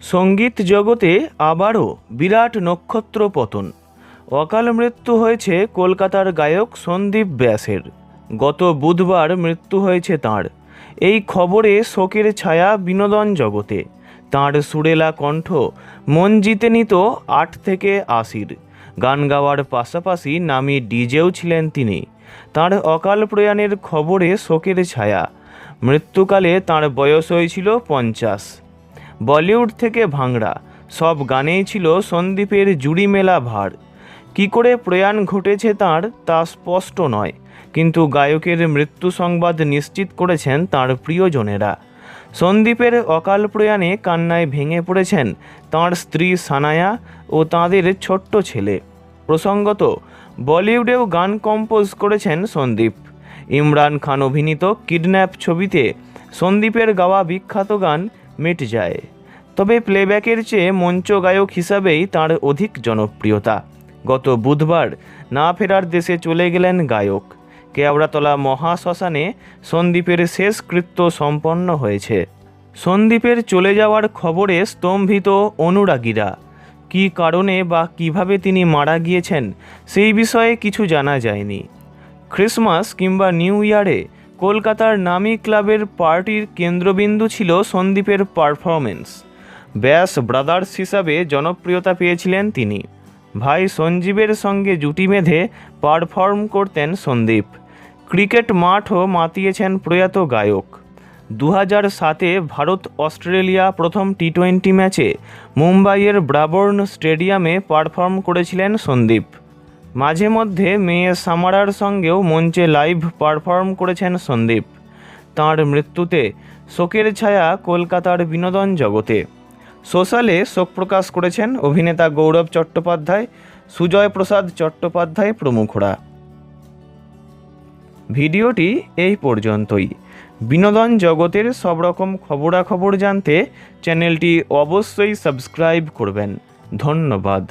সংগীত জগতে আবারও বিরাট নক্ষত্র পতন। অকাল মৃত্যু হয়েছে কলকাতার গায়ক সন্দীপ ব্যাসের। গত বুধবার মৃত্যু হয়েছে তাঁর। এই খবরে শোকের ছায়া বিনোদন জগতে। তাঁর সুরেলা কণ্ঠ মন জিতে নিত আট থেকে আশির। গান গাওয়ার পাশাপাশি নামি ডিজেও ছিলেন তিনি। তাঁর অকাল প্রয়াণের খবরে শোকের ছায়া। মৃত্যুকালে তাঁর বয়স হয়েছিল পঞ্চাশ। বলিউড থেকে ভাংড়া সব গানেই ছিল সন্দীপের জুড়ি মেলা ভার। কি করে প্রয়াণ ঘটেছে তার তা স্পষ্ট নয়, কিন্তু গায়কের মৃত্যু সংবাদ নিশ্চিত করেছেন তার প্রিয়জনেরা। সন্দীপের অকাল প্রয়াণে কান্নায় ভেঙে পড়েছেন তাঁর স্ত্রী সানায়া ও তাঁদের ছোট্ট ছেলে। প্রসঙ্গত, বলিউডেও গান কম্পোজ করেছেন সন্দীপ। ইমরান খান অভিনীত কিডন্যাপ ছবিতে সন্দীপের গাওয়া বিখ্যাত গান মিট যায়। তবে প্লেব্যাকের চেয়ে মঞ্চ গায়ক হিসাবেই তার অধিক জনপ্রিয়তা। গত বুধবার না ফেরার দেশে চলে গেলেন গায়ক। কেওড়াতলা মহাশ্মশানে সন্দীপের শেষকৃত্য সম্পন্ন হয়েছে। সন্দীপের চলে যাওয়ার খবরে স্তম্ভিত অনুরাগীরা। কী কারণে বা কীভাবে তিনি মারা গিয়েছেন সেই বিষয়ে কিছু জানা যায়নি। ক্রিসমাস কিংবা নিউ ইয়ারে কলকাতার নামী ক্লাবের পার্টির কেন্দ্রবিন্দু ছিল সন্দীপের পারফরমেন্স। ব্যাস ব্রাদার্স হিসাবে জনপ্রিয়তা পেয়েছিলেন তিনি। ভাই সঞ্জীবের সঙ্গে জুটি বেঁধে পারফর্ম করতেন সন্দীপ। ক্রিকেট মাঠও মাতিয়েছেন প্রয়াত গায়ক। দু হাজার সাতে ভারত অস্ট্রেলিয়া প্রথম টি টোয়েন্টি ম্যাচে মুম্বাইয়ের ব্রাবর্ন স্টেডিয়ামে পারফর্ম করেছিলেন সন্দীপ। মাঝে মধ্যে মেয়ে সামারার সঙ্গেও মঞ্চে লাইভ পারফর্ম করেছেন সন্দীপ। তাঁর মৃত্যুতে শোকের ছায়া কলকাতার বিনোদন জগতে। সোশ্যালে শোক প্রকাশ করেছেন অভিনেতা গৌরব চট্টোপাধ্যায়, সুজয় প্রসাদ চট্টোপাধ্যায় প্রমুখরা। ভিডিওটি এই পর্যন্তই। বিনোদন জগতের সব রকম খবরাখবর জানতে চ্যানেলটি অবশ্যই সাবস্ক্রাইব করবেন। ধন্যবাদ।